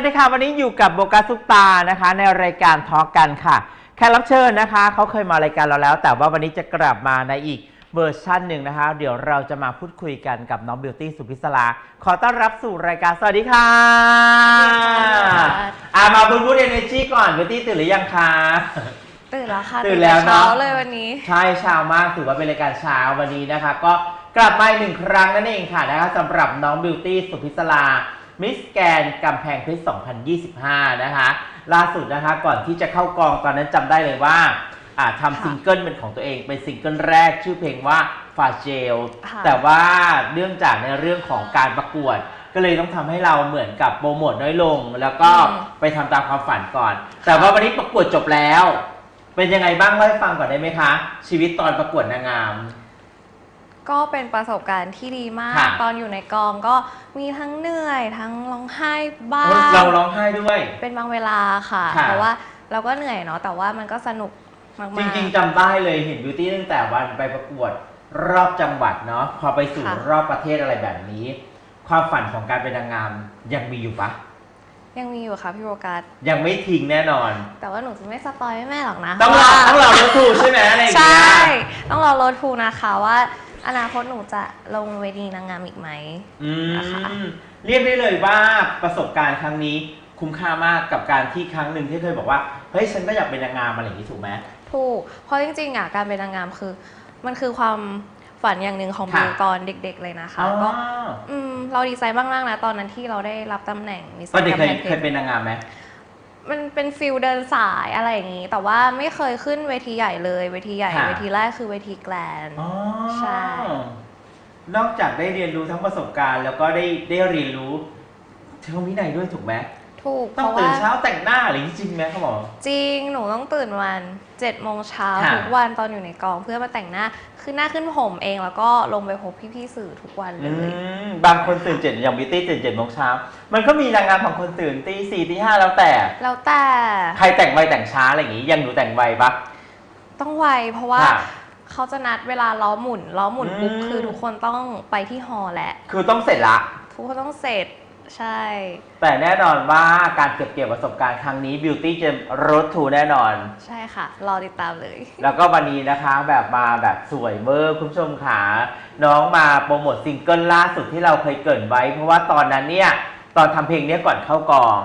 วัสดีค่ะวันนี้อยู่กับโบกัสซุปตานะคะ ในรายการทอล์กกันค่ะแขกรับเชิญนะคะเขาเคยมารายการเราแล้ว แต่ว่าวันนี้จะกลับมาในอีกเวอร์ชันหนึ่งนะคะ เดี๋ยวเราจะมาพูดคุยกันกับน้องบิวตี้สุพิศลาขอต้อนรับสู่รายการสวัสดีค่ะสวัสดีค่ะอ่ามาบูบูดเอเนจีก่อนบิวตี้ตื่นหรือยังคะตื่นแล้วค่ะตื่นแล้วเช้าเนอะเลยวันนี้ ใช่เช้ามากถือว่าเป็นรายการเช้าวันนี้นะคะ ก็กลับมาอีกหนึ่งครั้งนั่นเองค่ะนะคะสำหรับน้องบิวตี้สุพิศลา มิสแกนกำแพงเพชร 2025 นะคะ ล่าสุดนะคะก่อนที่จะเข้ากองตอนนั้นจำได้เลยว่าอ่าทำค่ะซิงเกิลเป็นของตัวเอง เป็นซิงเกิลแรกชื่อเพลงว่าฟาเจลค่ะแต่ว่าเนื่องจากในเรื่องของการประกวด ก็เลยต้องทำให้เราเหมือนกับโปรโมทน้อยลง แล้วก็อืมไปทำตามความฝันก่อน แต่ว่าวันนี้ประกวดจบแล้ว เป็นยังไงบ้างเล่าให้ฟังก่อนได้ไหมคะ ชีวิตตอนประกวดนางงาม ก็เป็นประสบการณ์ที่ดีมาก ค่ะ ตอนอยู่ในกองก็มีทั้งเหนื่อย ทั้งร้องไห้บ้าง เราร้องไห้ด้วย เป็นบางเวลาค่ะ ค่ะเพราะว่าเราก็เหนื่อยเนาะแต่ว่ามันก็สนุกมากๆ จริงๆจำได้เลยเห็นบิวตี้ตั้งแต่วันไปประกวดรอบจังหวัดเนาะพอไปสู่ค่ะ รอบประเทศอะไรแบบนี้ ความฝันของการเป็นนางงามยังมีอยู่ปะยังมีอยู่ค่ะพี่โบกัสยังไม่ทิ้งแน่นอน แต่ว่าหนูจะไม่สปอยแม่หรอกนะต้องรอว่าต้องรอรถทูใช่ไหมอะไรอย่างใชเงี้่ยต้องรอรถทูนะคะว่า อนาคตหนูจะลงเวทีนางงามอีกไหม อืนะคะมเรียกได้เลยว่าประสบการณ์ครั้งนี้คุ้มค่ามากกับการที่ครั้งหนึ่งที่เคยบอกว่าเฮ้ยฉันก็อยากเป็นนางงามอะไรอย่างนี้ถูกไหม ถูก เพราะจริงๆอะการเป็นนางงามคือ มันคือความฝันอย่างหนึ่งของค่ะ บิวตอนเด็กๆเลยนะคะอ๋อก็อืมเราดีใจมากๆนะตอนนั้นที่เราได้รับตำแหน่งมิสตอนเด็กเคยกำแพงพชรเคยเป็นนางงามไหม มันเป็นฟิลเดินสายอะไรอย่างนี้ แต่ว่าไม่เคยขึ้นเวทีใหญ่เลย เวทีใหญ่ค่ะ เวทีแรกคือเวทีแกลนด์ อ๋อใช่ นอกจากได้เรียนรู้ทั้งประสบการณ์ แล้วก็ได้ได้เรียนรู้เทคนิควินัยด้วยถูกไหม ถูกต้องเพราะตื่นว่าเช้าแต่งหน้าอะไรอย่างนี้จริงไหมเขาบอกจริงหนูต้องตื่นวัน7จ็ดโมงเช้าค่ะ ทุกวันตอนอยู่ในกองเพื่อมาแต่งหน้าขึ้นหน้าขึ้นผมเองแล้วก็ลงไปพบพี่ๆสื่อทุกวันเลอืย มบางคนตื่นเจ็ดอย่างบิวตี้ตื่นเจ็ดโมงเช้ามันก็มีนางงามบางคนตื่นตีสี่ตีห้าแล้วแต่ แล้วแต่ใครแต่งไวแต่งช้าอะไรอย่างงี้ยังหนูแต่งไวปะต้องไวเพราะว่าค่ะ เขาจะนัดเวลาล้อหมุนล้อหมุนปุ๊บอืม คือทุกคนต้องไปที่ฮอลล์แหละ คือต้องเสร็จละ ทุกคนต้องเสร็จ ใช่ แต่แน่นอนว่าการเก็บเกี่ยวประสบการณ์ครั้งนี้บิวตี้จะรถทูแน่นอน ใช่ค่ะ รอติดตามเลย แล้วก็วันนี้นะคะแบบมาแบบสวยเวอร์คุณผู้ชมขาน้องมาโปรโมทซิงเกิลล่าสุดที่เราเคยเกรินไว้ เพราะว่าตอนนั้นเนี่ย ตอนทำเพลงเนี้ยก่อนเข้ากอง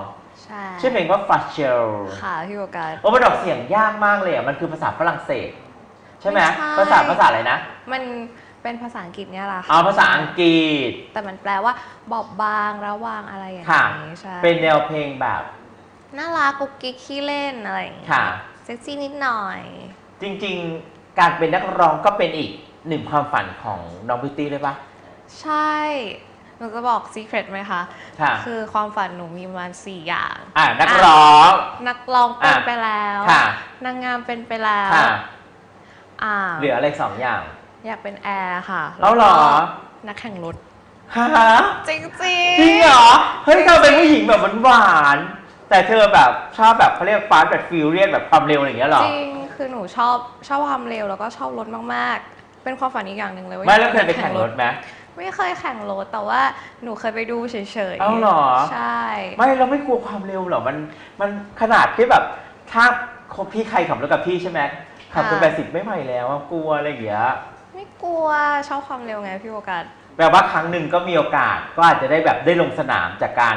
ใช่ชื่อเพลงว่า f a s h e l ค่ะพี่โบกัสโอ้มันออกเสียงยากมากเลยอะมันคือภาษาฝรั่งเศส ใช่ไหมไม่ใช่ ภาษาภาษาอะไรนะ มัน เป็นภาษาอังกฤษเนี่ยแหละค่ะอ๋อภาษาอังกฤษ แต่มันแปลว่าบอบบางระวางอะไรอย่างค่ะ นี้ใช่ เป็นแนวเพลงแบบ น่ารักกุ๊กกิ๊กขี้เล่นอะไรอย่างนี้ค่ะ เซ็กซี่นิดหน่อย จริงๆ การเป็นนักร้องก็เป็นอีกหนึ่งความฝันของน้องบิวตี้เลยปะใช่ หนูจะบอกซีเครตไหมคะ ค่ะ คือความฝันหนูมีประมาณสี่อย่าง อ่านักร้อง นักร้องเป็นอะ ไปแล้ว ค่ะ นางงามเป็นไปแล้วค่ะ อ่า เหลืออะไรสองอย่าง อยากเป็นแอร์ค่ะเอาเหรอแล้วก็นักแข่งรถฮะจริงๆจริงเหรอ เฮ้ยเธอเป็นผู้หญิงแบบหวานๆแต่เธอแบบชอบแบบเขาเรียกฟาสแบบฟิลเรียนแบบความเร็วอะไรอย่างเงี้ยเหรอ จริงคือหนูชอบชอบความเร็วแล้วก็ชอบรถมากๆ เป็นความฝันอีกอย่างหนึ่งเลยว่าไม่แล้วอากเคยไปแข่งรถไหม ไม่เคยแข่งรถแต่ว่าหนูเคยไปดูเฉยๆเอาเหรอ ใช่ ไม่เราไม่กลัวความเร็วเหรอ มันมันขนาดที่แบบถ้าพี่ใครขับรถกับพี่ใช่ไหมขับจนแปดสิบไม่ไหวแล้วอะกลัวอะไรอย่างเงี้ย ไม่กลัวชอบความเร็วไงพี่โอกาสแปลว่าครั้งหนึ่งก็มีโอกาสก็อาจจะได้แบบได้ลงสนามจากการ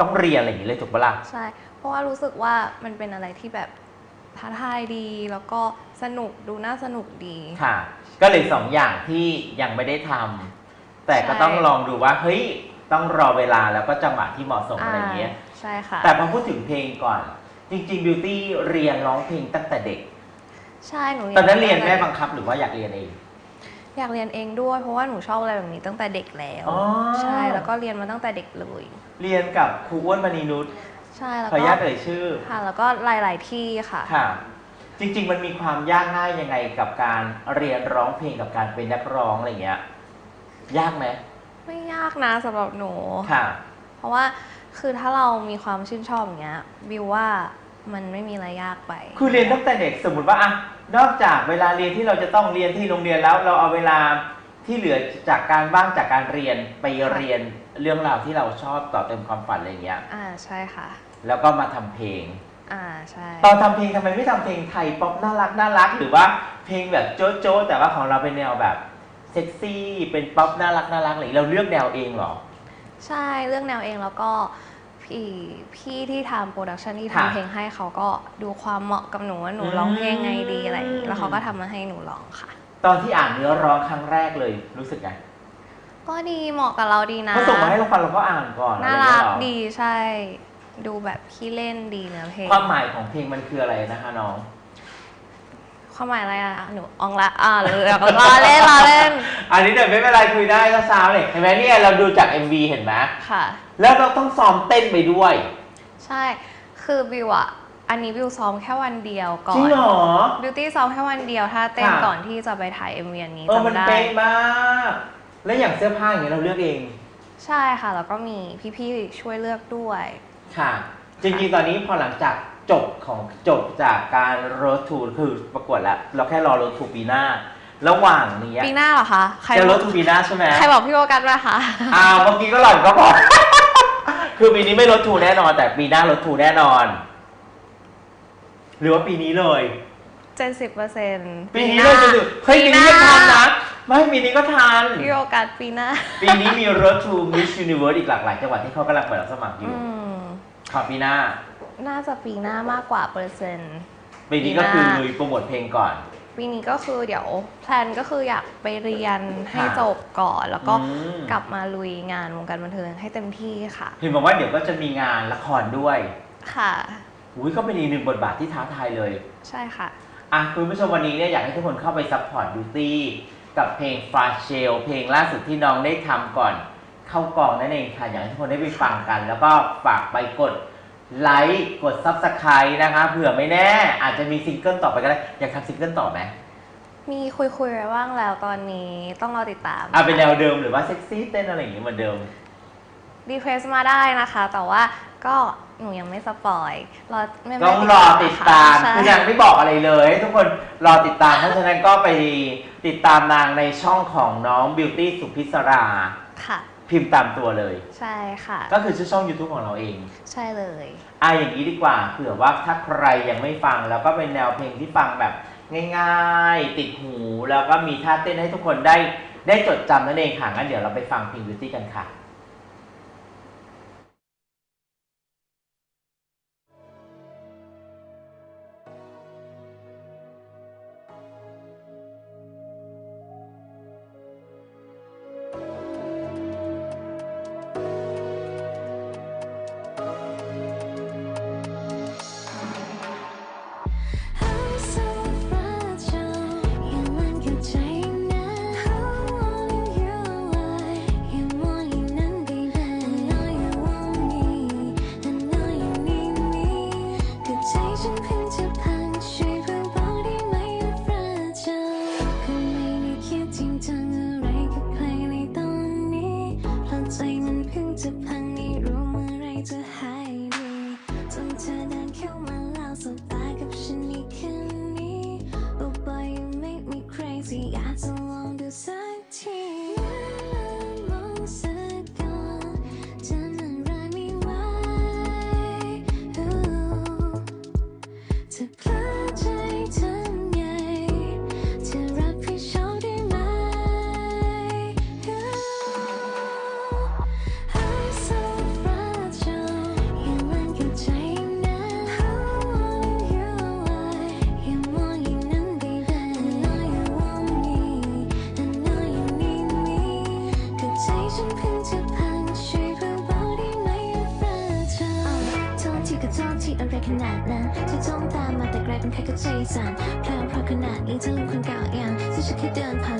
ต้องเรียนอะไรอย่างนี้เลยถูกปะล่ะใช่ เพราะว่ารู้สึกว่ามันเป็นอะไรที่แบบท้าทายดีแล้วก็สนุกดูน่าสนุกดีค่ะ ก็เลยสองอย่างที่ยังไม่ได้ทำแต่ก็ใช่ต้องลองดูว่าเฮ้ยต้องรอเวลาแล้วก็จังหวะที่เหมาะสมอะไรอย่างเงี้ยใช่ค่ะ แต่พอพูดถึงเพลงก่อน จริงๆบิวตี้เรียนร้องเพลงตั้งแต่เด็ก ใช่หนูตอนนั้นเรียนตั้แม่แต่บังคับหรือว่าอยากเรียนเอง อยากเรียนเองด้วย เพราะว่าหนูชอบอะไรแบบนี้ตั้งแต่เด็กแล้ว อ๋อ ใช่แล้วก็เรียนมาตั้งแต่เด็กเลย เรียนกับครูอ้วนมณีนุชใช่แล้วขออนุก็ญาตเอ่ยชื่อ ค่ะ แล้วก็หลาย ๆ ที่ค่ะ ค่ะ จริง ๆ มันมีความยากง่ายยังไงกับการเรียนร้องเพลงกับการเป็นนักร้องอะไรเงี้ย ยากไหมไม่ยากนะสำหรับหนู ค่ะ เพราะว่าคือถ้าเรามีความชื่นชอบอย่างเงี้ยบิวว่ามันไม่มีอะไรยากไป คือเรียนตั้งแต่เด็กสมมติว่าอะ นอกจากเวลาเรียนที่เราจะต้องเรียนที่โรงเรียนแล้ว เราเอาเวลาที่เหลือจากการบ้างจากการเรียนไปเรียนเรื่องราวที่เราชอบต่อเติมความฝันอะไรเงี้ย อ่าใช่ค่ะ แล้วก็มาทำเพลง อ่าใช่ตอนทำเพลงทำไมไม่ทำเพลงไทยป๊อปน่ารักน่ารัก หรือว่าเพลงแบบโจ๊ะโจ๊ะแต่ว่าของเราเป็นแนวแบบเซ็กซี่เป็นป๊อปน่ารักน่ารักอะไรอย่างเงี้ยเราเลือกแนวเองเหรอ ใช่เรื่องแนวเองแล้วก็ พี่พี่ที่ทำโปรดักชันที่ค่ะทำเพลงให้เขาก็ดูความเหมาะกับหนูว่าหนูอืมร้องเพลงไงดีอะไรอย่างงี้แล้วเขาก็ทำมาให้หนูร้องค่ะ ตอนที่อ่านเนื้อร้องครั้งแรกเลยรู้สึกไงก็ดีเหมาะกับเราดีนะ เขาส่งมาให้เราฟังเราก็อ่านก่อนน่าอะไรรัเงี้กยเหรอดีใช่ ดูแบบขี้เล่นดีเนื้อเพลง ความหมายของเพลงมันคืออะไรนะคะน้อง ความหมายอะไรอะหนูอองละอ่าเลยล้อเล่นล้อเล่นอันนี้เดี๋ยวไม่เป็นไรคุยได้ก็ซาวเลยเห็นไหมเนี่ยเราดูจาก MV เห็นไหมค่ะ แล้วเราต้องซ้อมเต้นไปด้วย ใช่ คือบิวอะอันนี้บิวซ้อมแค่วันเดียวก่อจริงน เหรอ บิวตี้ซ้อมแค่วันเดียวถ้าเต้นค่ะ ก่อนที่จะไปถ่าย MV อันนี้เออมันจำได้ เป๊ะมาก แล้วอย่างเสื้อผ้าอย่างเงี้ยเราเลือกเอง ใช่ค่ะ แล้วก็มีพี่ๆช่วยเลือกด้วย ค่ะ จริงๆ ตอนนี้พอหลังจาก จบของจบจากการโรดทูคือประกวดแล้ว เราแค่รอโรดทูปีหน้า ระหว่างนี้ปีหน้าเหรอคะใครจะบโรอกดทูปีหน้าใช่ไหมใครบอกพี่โอกันไหมคะอ้าวเมื่อกี้ก็หล่อนก็บอกคือปีนี้ไม่โรดทูแน่นอน แต่ปีหน้าโรดทูแน่นอน หรือว่าปีนี้เลยเจ็ดสิบเปอร์เซ็นต์ปีนี้เลยจะดูเฮ้ยปีนี้ยังทันนะไม่ปีนี้ก็ทันพี่โอกันปีหน้า ปีนี้มี Road to Miss Universe อีกหลากหลายจังหวัดที่เขากำลังเปิดรับสมัครอยู่อืมขอปีหน้า น่าจะปีหน้ามากกว่าเปอร์เซ็นต์ ปีนี้ก็คือปีหน้าลุยโปรโมทเพลงก่อน ปีนี้ก็คือเดี๋ยวแพลนก็คืออยากไปเรียนให้ค่ะจบก่อน แล้วก็อืม กลับมาลุยงานวงการบันเทิงให้เต็มที่ค่ะ เห็นบอกว่าเดี๋ยวก็จะมีงานละครด้วยค่ะ อุ้ยก็เป็นอีกหนึ่งบทบาทที่ท้าทายเลย ใช่ค่ะ อะคุณผู้ชมวันนี้เนี่ยอยากให้ทุกคนเข้าไปซัพพอร์ตบิวตี้กับเพลงฟาเชลเพลงล่าสุดที่น้องได้ทำก่อน เข้ากองนั่นเองค่ะ อยากให้ทุกคนได้ไปฟังกัน แล้วก็ฝากไปกด ไลค์กดซับสไครต์นะคะเผื่อไม่แน่ อาจจะมีซิงเกิลต่อไปก็ได้ อยากทำซิงเกิลต่อไหมมีคุยคุยๆไว้บ้างแล้วตอนนี้ต้องรอติดตามอะเป็นแนวเดิมหรือว่าเซ็กซี่เต้นอะไรอย่างงี้เหมือนเดิม รีเควสมาได้นะคะ แต่ว่าก็หนูยังไม่สปอยรอไม่ไม่ต้องรอติดตามค่ะคือใช่ ยังไม่บอกอะไรเลยให้ทุกคนรอติดตามเพราะฉะนั้นก็ไปติดตามนางในช่องของน้องบิวตี้สุพิศรา ค่ะ พิมพ์ตามตัวเลย ใช่ค่ะ ก็คือชื่อช่อง YouTube ของเราเอง ใช่เลยอะอย่างนี้ดีกว่าเผื่อว่าถ้าใครยังไม่ฟังแล้วก็เป็นแนวเพลงที่ฟังแบบง่ายๆ ติดหู แล้วก็มีท่าเต้นให้ทุกคนได้ได้จดจำนั่นเองค่ะงั้นเดี๋ยวเราไปฟังเพลงบิวตี้กันค่ะ สั่นเพลวพราวขนาดนี้จะลืมคนเก่าอย่างที่ฉันเคยเดินผ่าน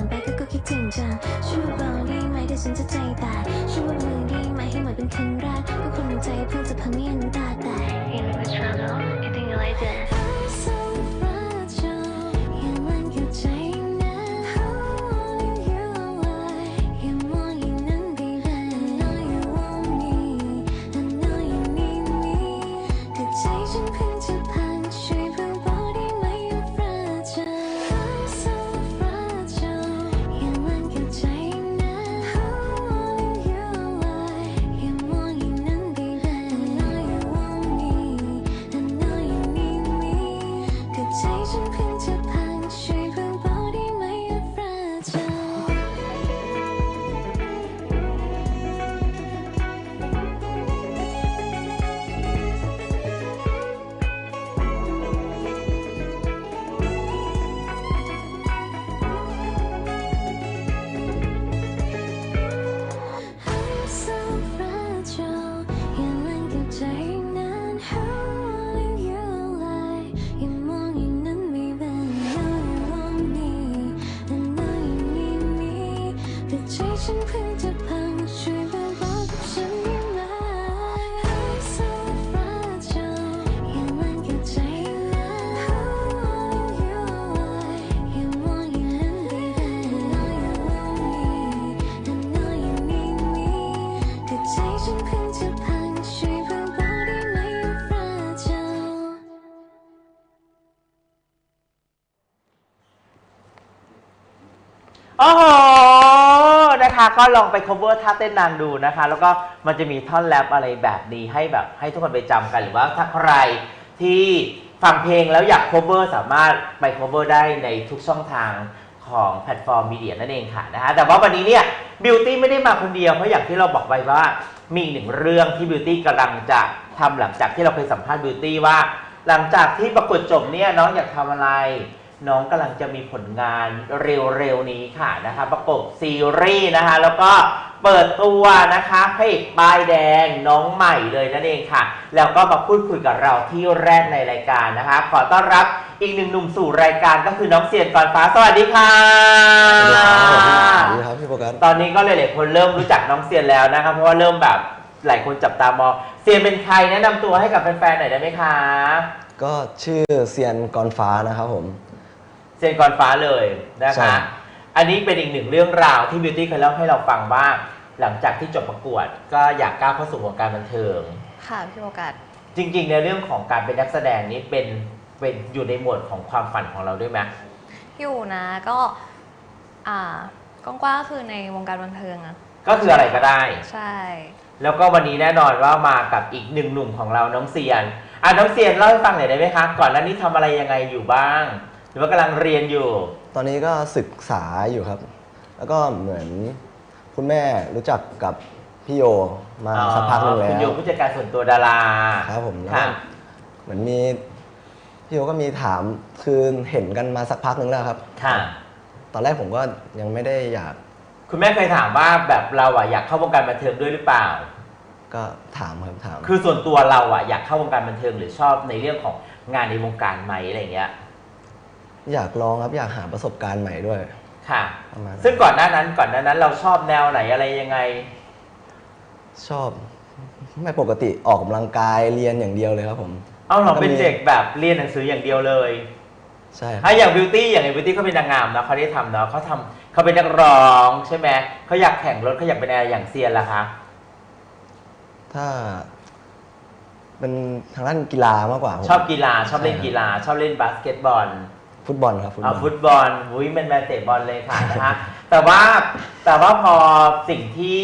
ก็ลองไป cover ท่าเต้นนางดูนะคะ แล้วก็มันจะมีท่อนแรปอะไรแบบนี้ให้แบบให้ทุกคนไปจำกันหรือว่าถ้าใครที่ฟังเพลงแล้วอยาก cover สามารถไป cover ได้ในทุกช่องทางของแพลตฟอร์มมีเดียนั่นเองค่ะนะคะแต่ว่าวันนี้เนี่ยบิวตี้ไม่ได้มาคนเดียว เพราะอย่างที่เราบอกไปว่ามีหนึ่งเรื่องที่บิวตี้กำลังจะทำหลังจากที่เราเคยสัมภาษณ์บิวตี้ว่า หลังจากที่ประกวดจบเนี่ยน้องอยากทำอะไร น้องกำลังจะมีผลงานเร็วๆนี้ค่ะนะคะประกบซีรีส์นะคะ แล้วก็เปิดตัวนะคะพระเอกป้ายแดงน้องใหม่เลยนั่นเองค่ะ แล้วก็มาพูดคุยกับเราที่แรกในรายการนะคะ ขอต้อนรับอีกหนึ่งหนุ่มสู่รายการก็คือน้องเสียนก่อนฟ้าสวัสดีค่ะ สวัสดีครับสวัสดีครับพี่โฟกัสตอนนี้ก็หลายๆคนเริ่มรู้จักน้องเซียนแล้วนะครับเพราะว่าเริ่มแบบหลายคนจับตามองเซียนเป็นใครแนะนำตัวให้กับแฟนๆหน่อยได้ไหมคะก็ชื่อเซียนกรฟ้านะครับผม เซียนก่อนฟ้าเลยนะใช่ คะ อันนี้เป็นอีกหนึ่งเรื่องราวที่บิวตี้เคยเล่าให้เราฟังว่า หลังจากที่จบประกวดก็อยากก้าวเข้าสู่วงการบันเทิง ค่ะพี่โอกาส จริง ๆ ในเรื่องของการเป็นนักแสดงนี้เป็นเป็นอยู่ในหมวดของความฝันของเราด้วยไหม อยู่นะก็อ่ากว้างๆก็คือในวงการบันเทิงอะก็คืออะไรก็ได้ ใช่ แล้วก็วันนี้แน่นอนว่ามากับอีกหนึ่งหนุ่มของเราน้องเซียน อะน้องเซียนเล่าให้ฟังหน่อยได้ไหมคะ ก่อนหน้านี้ทำอะไรยังไงอยู่บ้าง หรือว่ากำลังเรียนอยู่ ตอนนี้ก็ศึกษาอยู่ครับ แล้วก็เหมือนคุณแม่รู้จักกับพี่โยมาสักพักหนึงแล้คุณโยว ผู้จัดการส่วนตัวดาราครับผมแล้วค่ะก็เหมือนมีพี่โยก็มีถามคือเห็นกันมาสักพักหนึงแล้วครับ ค่ะ ตอนแรกผมก็ยังไม่ได้อยากคุณแม่เคยถามว่าแบบเราอะอยากเข้าวงการบันเทิงด้วยหรือเปล่า ก็ถามครับถาม คือส่วนตัวเราอะอยากเข้าวงการบันเทิงหรือชอบในเรื่องของงานในวงการไหมอะไรเงี้ย อยากลองครับอยากหาประสบการณ์ใหม่ด้วย ค่ะ ประมาณนั้น ซึ่งก่อนหน้านั้นก่อนหน้านั้นเราชอบแนวไหนอะไรยังไง ชอบ ไม่ปกติออกกำลังกายเรียนอย่างเดียวเลยครับผม เอาเราเป็นก็มีเด็กแบบเรียนหนังสืออย่างเดียวเลยใช่ครับถ้าอย่างบิวตี้อย่างไอ้บิวตี้เขาเป็นนางงามเนาะเขาได้ทำเนาะเขาทำเขาเป็นนักร้องใช่ไหมเขาอยากแข่งรถเขาอยากเป็นอะไรอย่างเซียนล่ะคะถ้า เป็นทางด้านกีฬามากกว่าผมชอบกีฬาชอบเล่นใช่ครับกีฬาชอบเล่นบาสเกตบอล ฟุตบอลครับฟุตบอเอาล ฟุตบอลอุ้ยแมนแมนเตะบอลเลยค่ะนะคะแต่ว่าแต่ว่าพอสิ่งที่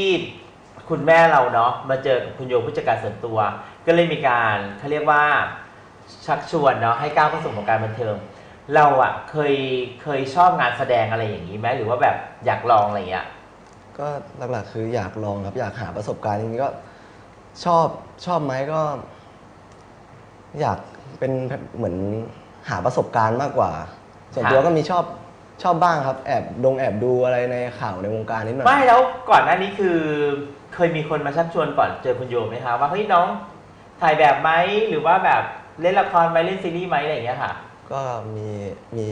คุณแม่เราเนาะมาเจอกับคุณโยผู้จัดการส่วนตัว ก็เลยมีการเขาเรียกว่าชักชวนเนาะให้ก้าวเข้าสู่วงการบันเทิง เราอะเคยเคยชอบงานแสดงอะไรอย่างนี้ไหมหรือว่าแบบอยากลองอะไรอย่างเงี้ย ก็หลักๆคืออยากลองครับอยากหาประสบการณ์จริงๆก็ชอบชอบไหมก็ อยากเป็นเหมือน หาประสบการณ์มากกว่า ส่วนตัวค่ะก็มีชอบชอบบ้างครับ แอบดงแอบดูอะไรในข่าวในวงการนิดหน่อยไม่แล้วก่อนหน้านี้คือเคยมีคนมาชักชวนก่อนเจอคุณโยไหมคะว่าเฮ้ยน้องถ่ายแบบไหมหรือว่าแบบเล่นละครไหมเล่นซีรีส์ไหมอะไรอย่างเงี้ยค่ะ ก็มีมี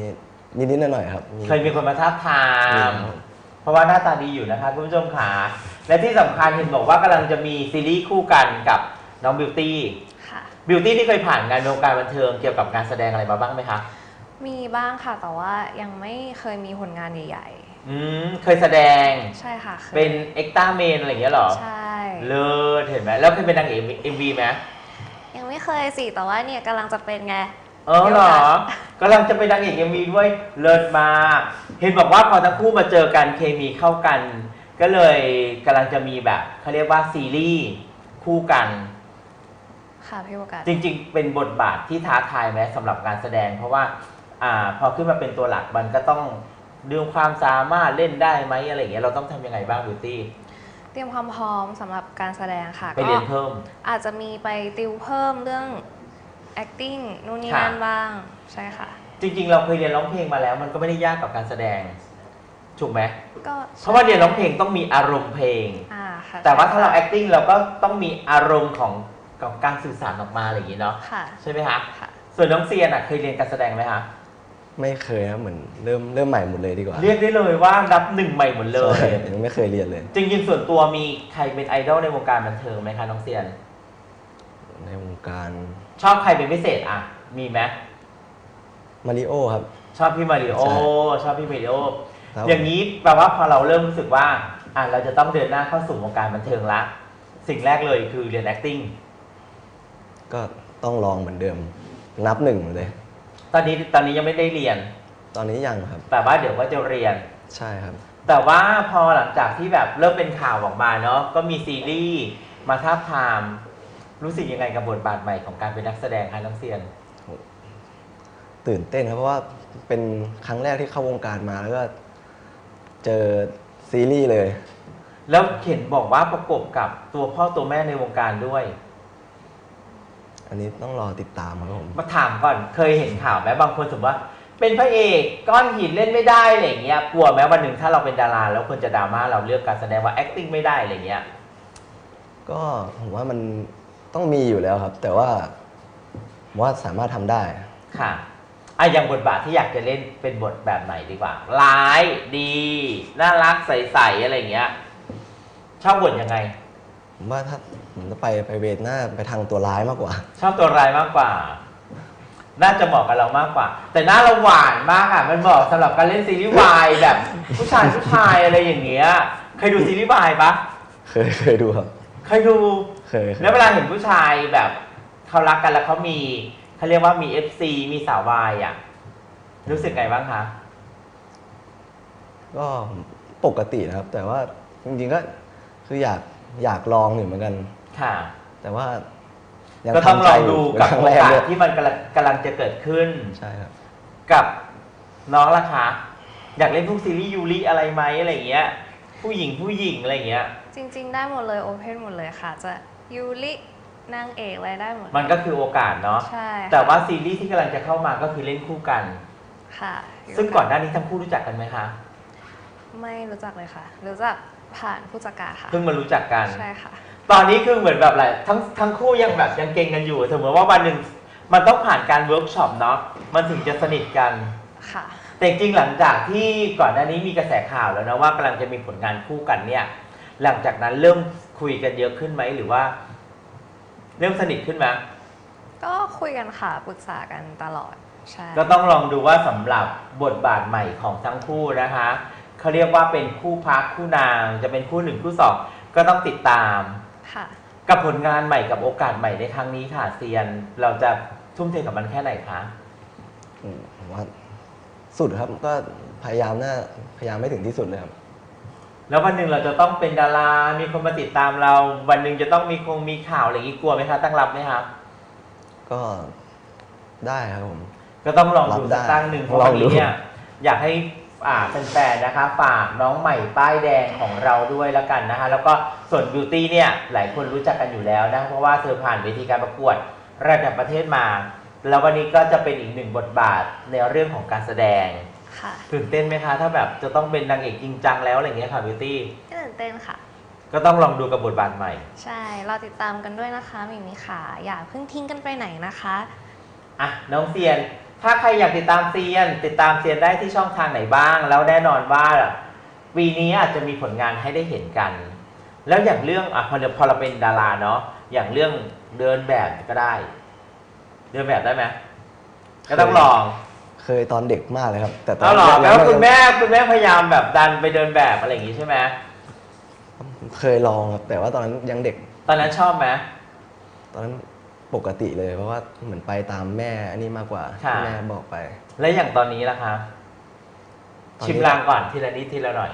นิดๆหน่อยๆครับมีเคยมีคนมาท้าบทามีมครับเพราะว่าหน้าตาดีอยู่นะคะคุณผู้ชมขาและที่สำคัญเห็นบอกว่ากำลังจะมีซีรีส์คู่กันกับน้องบิวตี้ค่ะ บิวตี้ที่เคยผ่านงานในวงการบันเทิงเกี่ยวกับการแสดงอะไรมาบ้างไหมคะ มีบ้างค่ะ แต่ว่ายังไม่เคยมีผลงานใหญ่อืมเคยแสดง ๆ ใช่ค่ะคยเป็นเอ็กต้าเมนอะไรอย่างเงี้ยเหรอ ใช่ เลิศเห็นไหมแล้วเคยเป็นนางเอกเอ็มวีไหมยังไม่เคยสิ แต่ว่าเนี่ยกำลังจะเป็นไง เออเหรอกำลังจะเป็นนางเอกเอ็มวีด้วยเลิศมากเห็นบอกว่าพอทั้งคู่มาเจอกันเคมีเข้ากัน ก็เลยกำลังจะมีแบบเขาเรียกว่าซีรีส์คู่กัน ค่ะพี่โอกาส จริงๆ เป็นบทบาทที่ท้าทายไหมสำหรับการแสดง เพราะว่าอ่าพอขึ้นมาเป็นตัวหลักมันก็ต้องเรื่องความสามารถเล่นได้ไหมอะไรอย่างเงี้ยเราต้องทำยังไงบ้างบิวตี้เตรียมความพร้อมสำหรับการแสดงค่ะไปเรียนเพิ่ม อาจจะมีไปติวเพิ่มเรื่อง acting นู่นนี่ค่ะ นั่นบ้าง ใช่ค่ะ จริง ๆ เราเคยเรียนร้องเพลงมาแล้ว มันก็ไม่ได้ยากกับการแสดงถูกไหมก็เพราะว่าเรียนร้องเพลงต้องมีอารมณ์เพลง อ่าค่ะแต่ว่าถ้าเราใช่ acting เราก็ต้องมีอารมณ์ของ ของการสื่อสารออกมาอะไรอย่างงี้เนาะค่ะ ใช่ไหมคะค่ะ ส่วนน้องเซียนอะเคยเรียนการแสดงไหมคะไม่เคยครับเหมือนเริ่มเริ่มใหม่หมดเลยดีกว่าเรียกได้เลยว่านับหนึ่งใหม่หมดเลยใช่ยังไม่เคยเรียนเลย จริงๆส่วนตัวมีใครเป็นไอดอลในวงการบันเทิงไหมคะน้องเซียน ในวงการชอบใครเป็นพิเศษอะมีไหมมาริโอครับ ชอบพี่มาริโอใช่ชอบพี่มาริโอครับอย่างนี้แปลว่าพอเราเริ่มรู้สึกว่าอะเราจะต้องเดินหน้าเข้าสู่วงการบันเทิงละ สิ่งแรกเลยคือเรียน acting ก็ต้องลองเหมือนเดิม นับหนึ่งเลย ตอนนี้ตอนนี้ยังไม่ได้เรียน ตอนนี้ยังครับ แต่ว่าเดี๋ยวก็จะเรียน ใช่ครับ แต่ว่าพอหลังจากที่แบบเริ่มเป็นข่าวออกมาเนาะก็มีซีรีส์มาท้าบทาม รู้สึกยังไงกับบทบาทใหม่ของการเป็นนักแสดงคะน้องเซียน ตื่นเต้นครับเพราะว่าเป็นครั้งแรกที่เข้าวงการมาแล้วก็เจอซีรีส์เลย แล้วเห็นบอกว่าประกบกับตัวพ่อตัวแม่ในวงการด้วย อันนี้ต้องรอติดตามครับผม มาถามก่อนเคยเห็นข่าวไหมบางคนสมมติว่า เป็นพระเอกก้อนหินเล่นไม่ได้อะไรอย่างเงี้ยกลัวไหมวันหนึ่งถ้าเราเป็นดารา แล้วคนจะดราม่าเราเลือกการแสดงว่า acting ไม่ได้อะไรเงี้ยก็ผมว่ามันต้องมีอยู่แล้วครับ แต่ว่าผมว่าสามารถทำได้ ค่ะอะอย่างบทบาทที่อยากจะเล่นเป็นบทแบบไหนดีกว่า ร้ายดี น่ารักใสๆอะไรเงี้ยชอบบทยังไง ผมว่าถ้าผมจะไปไปเวทหน้าไปทางตัวร้ายมากกว่า ชอบตัวร้ายมากกว่า น่าจะเหมาะกับเรามากกว่า แต่หน้าเราหวานมากอะ มันเหมาะสำหรับการเล่นซีรีส์วายแบบ ผู้ชายผู้ชายอะไรอย่างเงี้ย เคยดูซีรีส์วายปะเคยเคยดูครับ เคยดู เคยเคยแล้วเวลาเห็นผู้ชายแบบเขารักกันแล้วเขามีเขาเรียกว่ามี FC มีสาววายอะ รู้สึกไงบ้างคะ ก็ปกตินะครับ แต่ว่าจริงๆก็คืออยาก อยากลองอยู่เหมือนกัน ค่ะ แต่ว่ายังก็ต้องทำลใจองอดูยู่กับครั้โองแรกกาสด้วยที่มันกำลังกำลังจะเกิดขึ้น ใช่ครับ กับน้องล่ะคะอยากเล่นพวกซีรีส์ยูริอะไรไหมอะไรอย่างเงี้ย ผู้หญิงผู้หญิงอะไรอย่างเงี้ย จริง ๆ ได้หมดเลยโอเพนหมดเลยค่ะ จะยูรินางเอกอะไรได้หมดมันก็คือโอกาสเนาะใช่ค่ะแต่ว่าซีรีส์ที่กำลังจะเข้ามาก็คือเล่นคู่กัน ค่ะซึ่งก่อนหน้านี้ทั้งคู่รู้จักกันไหมคะ ไม่รู้จักเลยค่ะ รู้จัก ผ่านผู้จัดการค่ะ เพิ่งมารู้จักกัน ใช่ค่ะ ตอนนี้คือเหมือนแบบอะไรทั้งทั้งคู่ยังแบบยังเก่งกันอยู่สมมติว่าวันหนึ่งมันต้องผ่านการเวิร์กช็อปเนาะมันถึงจะสนิทกัน ค่ะ แต่จริงๆหลังจากที่ก่อนหน้านี้มีกระแสข่าวแล้วนะว่ากำลังจะมีผลงานคู่กันเนี่ย หลังจากนั้นเริ่มคุยกันเยอะขึ้นไหมหรือว่า เริ่มสนิทขึ้นไหมก็คุยกันค่ะปรึกษากันตลอด ใช่ ก็ต้องลองดูว่าสำหรับบทบาทใหม่ของทั้งคู่นะคะ เขาเรียกว่าเป็นคู่พักคู่นาง จะเป็นคู่หนึ่งคู่สองก็ต้องติดตาม ค่ะ กับผลงานใหม่กับโอกาสใหม่ในครั้งนี้ค่ะเซียน เราจะทุ่มเทกับมันแค่ไหนคะอืมผมว่าสุดครับก็พยายามน่าพยายามไม่ถึงที่สุดเลยครับ แล้ววันหนึ่งเราจะต้องเป็นดารามีคนมาติดตามเรา วันหนึ่งจะต้องมีคงมีข่าวอะไรอย่างนี้กลัวไหมคะตั้งรับไหมคะก็ได้ครับผม ก็ต้องลองดูรับได้สักตั้งหนึ่งเพราะลวัอนงดูนี้เนี่ยอยากให้อ่า แฟนๆนะคะฝากน้องใหม่ป้ายแดงของเราด้วยละกันนะคะแล้วก็ส่วนบิวตี้เนี่ยหลายคนรู้จักกันอยู่แล้วนะเพราะว่าเธอผ่านเวทีการประกวดระดับประเทศมา แล้ววันนี้ก็จะเป็นอีกหนึ่งบทบาทในเรื่องของการแสดงค่ะตื่นเต้นไหมคะ ถ้าแบบจะต้องเป็นนางเอกจริงจังแล้วอะไรอย่างเงี้ยค่ะบิวตี้ไม่ตื่นเต้นค่ะ ก็ต้องลองดูกับบทบาทใหม่ ใช่เราติดตามกันด้วยนะคะหมิมีขาอย่าเพิ่งทิ้งกันไปไหนนะคะอะน้องเซียน ถ้าใครอยากติดตามเซียน ติดตามเซียนได้ที่ช่องทางไหนบ้าง แล้วแน่นอนว่าปีนี้อาจจะมีผลงานให้ได้เห็นกัน แล้วอย่างเรื่องอะพอเราพอเราเป็นดาราเนาะอย่างเรื่องเดินแบบก็ได้ เดินแบบได้ไหมก็ต้องลองเคยตอนเด็กมากเลยครับ แต่ตอนเอาหรอยังแล้วยังคุณแม่คุณแม่พยายามแบบดันไปเดินแบบอะไรอย่างงี้ใช่ไหมเคยลองครับแต่ว่าตอนนั้นยังเด็ก ตอนนั้นชอบไหมตอนนั้น ปกติเลยเพราะว่าเหมือนไปตามแม่อันนี้มากกว่าค่ะ ที่แม่บอกไป แล้วอย่างตอนนี้ล่ะคะ ตอนนี้ ชิมลางก่อนทีละนิดทีละหน่อย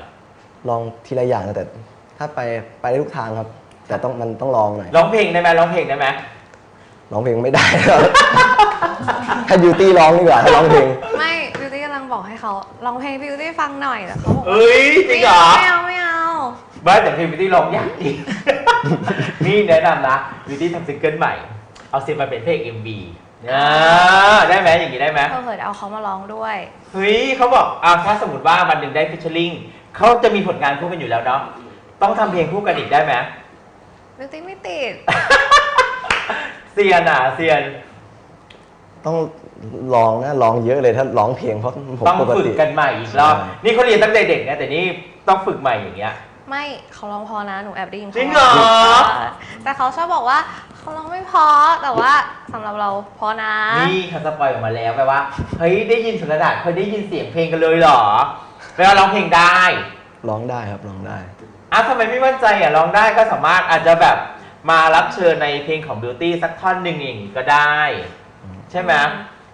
ลองทีละอย่างนะแต่ถ้าไปไปได้ทุกทางครับ แต่ต้องมันต้องลองหน่อยร้องเพลงได้ไหมร้องเพลงได้ไหมร้องเพลงไม่ได้ครับ ให้บิวตี้ร้องดีกว่าถ้าร้องเพลงไม่บิวตี้กำลังบอกให้เขาลองเพลงบิวตี้ฟังหน่อยแต่เขาบอกว่าเอ้ยจริงเหรอ ไม่เอาไม่เอาบ้าแต่เพลงบิวตี้ร้องยากจริง นี่แนะนำนะบิวตี้ทำซิงเกิลใหม่ เอาเสียงมาเป็นเพลง MV อ่าได้ไหมอย่างนี้ได้ไหมเผื่อๆจะเอาเขามาร้องด้วยเฮ้ยเขาบอกอ่าถ้าสมมติว่าวันหนึ่งได้ฟิชเชอร์ลิงเขาจะมีผลงานคู่กันอยู่แล้วเนาะต้องทำเพลงคู่กันอีกได้ไหมบิวตี้ไม่ติดเซียนอะเซียน ต้องลองนะลองเยอะเลยถ้าร้องเพลงเพราะผมต้องปกฝึกติกันใหม่อีกรอบใช่นี่เขาเรียนตั้งแต่เด็กนะแต่นี่ต้องฝึกใหม่อย่างเงี้ย ไม่เขาร้องเพอนะหนูแอบได้ยินขาจริงเหรอ แต่เขาชอบบอกว่า เขาร้องไม่เพอแต่ว่าสำหรับเราเพอนะ นี่เขาสปอยออกมาแล้วแปลว่า เฮ้ยได้ยินสุรดาษเคยได้ยินเสียงเพลงกันเลยเหรอแปลว่าร้องเพลงได้ร้องได้ครับร้องได้อะทำไมไม่มั่นใจอะร้องได้ก็สามารถอาจจะแบบมารับเชิญในเพลงของ Beauty สักท่อนหนึ่งอย่างนี้ก็ได้ใช่ไหม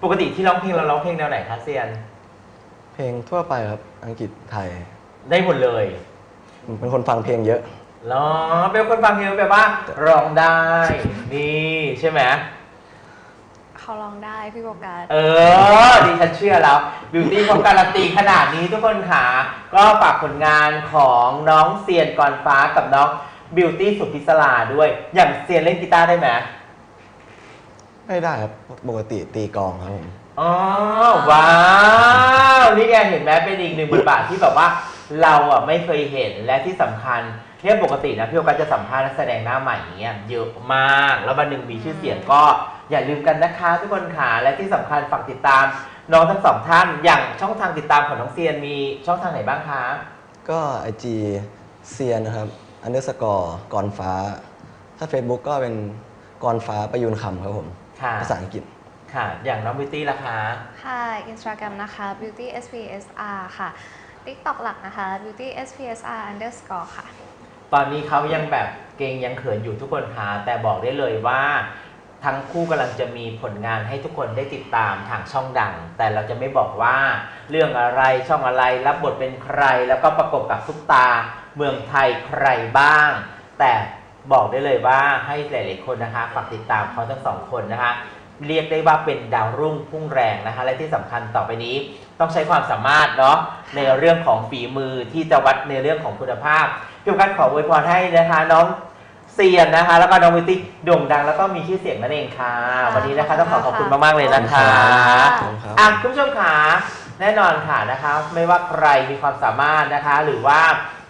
ปกติที่ร้องเพลงเราร้องเพลงแนวไหนคะเซียน เพลงทั่วไปครับอังกฤษไทยได้หมดเลย เป็นคนฟังเพลงเยอะ เหรอเป็นคนฟังเพลงแบบว่าร้องได้ นี่ใช่ไหมเขาร้องได้พี่โบกัสเออดิฉันเชื่อแล้วบิวตี้เขาการันตีขนาดนี้ทุกคนค่ะก็ฝากผลงานของน้องเซียนกรฟ้ากับน้องบิวตี้สุพิศลาด้วย อย่างเซียนเล่นกีตาร์ได้ไหมไม่ได้ครับ ปกติตีกลองครับผม อ๋อ ว้าว นี่ไงเห็นไหมเป็นอีกหนึ่งบทบาทที่แบบว่า เราอะไม่เคยเห็นและที่สำคัญเนี่ยปกตินะพี่โอกัสจะสัมภาษณ์นักแสดงหน้าใหม่อย่างเงี้ยเยอะมากแล้ววันหนึ่งมีชื่อเสียงก็อย่าลืมกันนะคะทุกคนค่ะและที่สำคัญฝากติดตามน้องทั้งสองท่านอย่างช่องทางติดตามของน้องเซียนมีช่องทางไหนบ้างคะก็ไอจีเซียนนะครับอันเดอร์สกอร์กรฟ้า ถ้า Facebook ก็เป็นกรฟ้าประยุนคำครับผมค่ะภาษาอังกฤษค่ะ อย่างน้องบิวตี้ล่ะคะ ค่ะ Instagram นะคะ beauty spsr ค่ะ TikTok หลักนะคะ beauty spsr underscore ค่ะ ตอนนี้เขายังแบบเกรงยังเขินอยู่ทุกคนค่ะแต่บอกได้เลยว่า ทั้งคู่กำลังจะมีผลงานให้ทุกคนได้ติดตามทางช่องดัง แต่เราจะไม่บอกว่า เรื่องอะไรช่องอะไรรับบทเป็นใคร แล้วก็ประกบกับซุปตา เมืองไทยใครบ้าง แต่บอกได้เลยว่าให้หลาย ๆ คนนะคะฝากติดตามเขาทั้งสองคนนะคะ เรียกได้ว่าเป็นดาวรุ่งพุ่งแรงนะคะและที่สำคัญต่อไปนี้ต้องใช้ความสามารถเนาะในเรื่องของฝีมือที่จะวัดในเรื่องของคุณภาพพี่โอกัสขออวยพรให้นะคะน้องเซียนนะคะ แล้วก็น้องวิติโด่งดังแล้วก็มีชื่อเสียงนั่นเองค่ะ วันนี้นะคะต้องขอขอบคุณมากๆเลยนะคะขอบคุณครับอะคุณผู้ชมขาแน่นอนค่ะนะคะไม่ว่าใครมีความสามารถนะคะ หรือว่า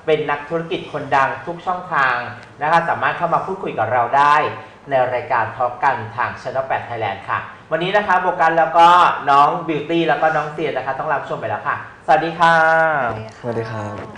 เป็นนักธุรกิจคนดังทุกช่องทางนะคะ สามารถเข้ามาพูดคุยกับเราได้ ในรายการทอล์กกันทางช anel 8 Thailand ค่ะ วันนี้นะคะโบกันแล้วก็น้องบิวตี้แล้วก็น้องเซียนนะคะ ต้องรับชมไปแล้วค่ะ สวัสดีค่ะ สวัสดีครับ